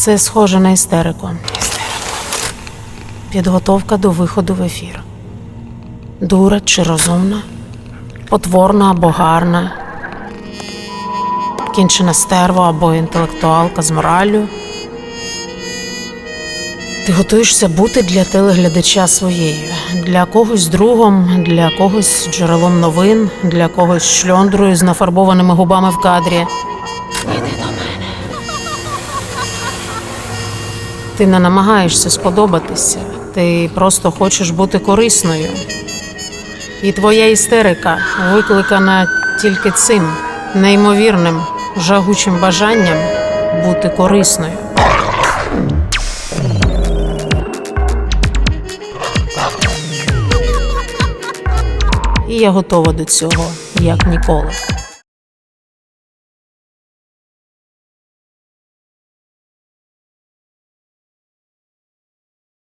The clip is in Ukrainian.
Це схоже на істерику. Підготовка до виходу в ефір. Дура чи розумна, потворна або гарна, кінчена стерва або інтелектуалка з мораллю. Ти готуєшся бути для телеглядача своєю, для когось другом, для когось джерелом новин, для когось шльондрою з нафарбованими губами в кадрі. Ти не намагаєшся сподобатися, ти просто хочеш бути корисною. І твоя істерика викликана тільки цим неймовірним, жагучим бажанням бути корисною. І я готова до цього як ніколи.